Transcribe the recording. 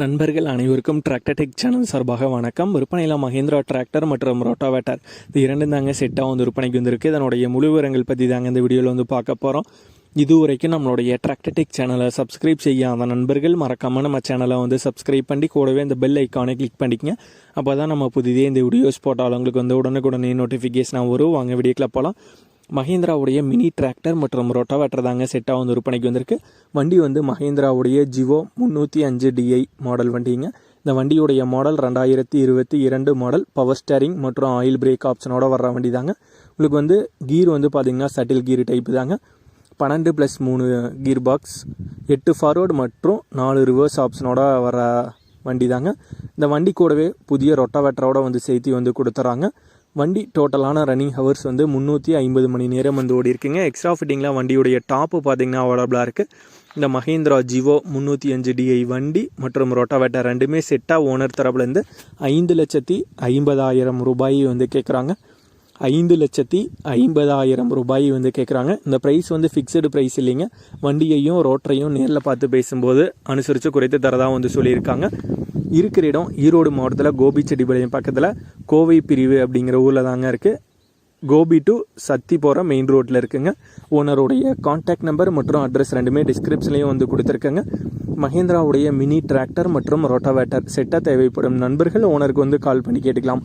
நண்பர்கள் அனைவருக்கும் tractor tech channel சார்பாக வணக்கம். விற்பனையில் மஹேந்திரா டிராக்டர் மற்றும் ரோட்டாவேட்டர் இது இரண்டும் தாங்க செட்டாக வந்து விற்பனைக்கு வந்திருக்கு. இதனுடைய முழு விவரங்கள் பற்றி தாங்க இந்த வீடியோவில் வந்து பார்க்க போகிறோம் இது வரைக்கும் நம்மளுடைய டிராக்டர் டெக் சேனலை சப்ஸ்கிரைப் செய்யாத நண்பர்கள் மறக்காமல் நம்ம சேனலை வந்து சப்ஸ்கிரைப் பண்ணி கூடவே இந்த பெல் ஐக்கானை கிளிக் பண்ணிக்கங்க. அப்போ தான் நம்ம புதிதே இந்த வீடியோஸ் போட்டாலும் உங்களுக்கு வந்து உடனுக்குடனே நோட்டிஃபிகேஷனாக வரும். வாங்க வீடியோக்கில் போகலாம் மஹேந்திராவுடைய மினி டிராக்டர் மற்றும் ரொட்டாவேட்டர் தாங்க செட்டாக வந்து விற்பனைக்கு வந்திருக்கு. வண்டி வந்து மஹேந்திராவுடைய ஜிவோ முந்நூற்றி அஞ்சு டிஐ மாடல் வண்டிங்க. இந்த வண்டியுடைய மாடல் ரெண்டாயிரத்தி இருபத்தி இரண்டு மாடல் பவர் ஸ்டேரிங் மற்றும் ஆயில் பிரேக் ஆப்ஷனோட வர்ற வண்டி தாங்க. உங்களுக்கு வந்து கீர் வந்து பார்த்தீங்கன்னா சட்டில் கீர் டைப் தாங்க. பன்னெண்டு ப்ளஸ் மூணு கீர் பாக்ஸ் எட்டு ஃபார்வர்டு மற்றும் நாலு ரிவர்ஸ் ஆப்ஷனோட வர வண்டி தாங்க. இந்த வண்டி கூடவே புதிய ரொட்டாவேட்டரோட வந்து சேர்த்து வந்து கொடுத்துறாங்க. வண்டி டோட்டலான ரன்னிங் ஹவர்ஸ் வந்து முந்நூற்றி ஐம்பது மணி நேரம் வந்து ஓடி இருக்குங்க எக்ஸ்ட்ரா ஃபிட்டிங்கில் வண்டியுடைய டாப்பு பார்த்திங்கன்னா அவைலபிளாக இருக்குது இந்த மஹேந்திரா ஜிவோ முந்நூற்றி அஞ்சு டிஐ வண்டி மற்றும் ரொட்டாவேட்டர் ரெண்டுமே செட்டாக ஓனர் தரப்புலேருந்து ஐந்து லட்சத்தி ஐம்பதாயிரம் ரூபாய் வந்து கேட்குறாங்க ஐந்து லட்சத்தி ஐம்பதாயிரம் ரூபாய் வந்து கேட்குறாங்க இந்த ப்ரைஸ் வந்து ஃபிக்ஸடு ப்ரைஸ் இல்லைங்க. வண்டியையும் ரோட்டரையும் நேரில் பார்த்து பேசும்போது அனுசரித்து குறைத்து தரதாக வந்து சொல்லியிருக்காங்க. இருக்கிற இடம் ஈரோடு மாவட்டத்தில் கோபி செடிபாளையம் பக்கத்தில் கோவை பிரிவு அப்படிங்கிற ஊரில் தாங்க இருக்குது கோபி டு சத்தி போகிற மெயின் ரோட்டில் இருக்குங்க ஓனருடைய காண்டாக்ட் நம்பர் மற்றும் அட்ரஸ் ரெண்டுமே டிஸ்கிரிப்ஷன்லேயும் வந்து கொடுத்துருக்கேங்க. மஹேந்திராவுடைய மினி டிராக்டர் மற்றும் ரோட்டாவேட்டர் செட்டாக தேவைப்படும் நண்பர்கள் ஓனருக்கு வந்து கால் பண்ணி கேட்டுக்கலாம்.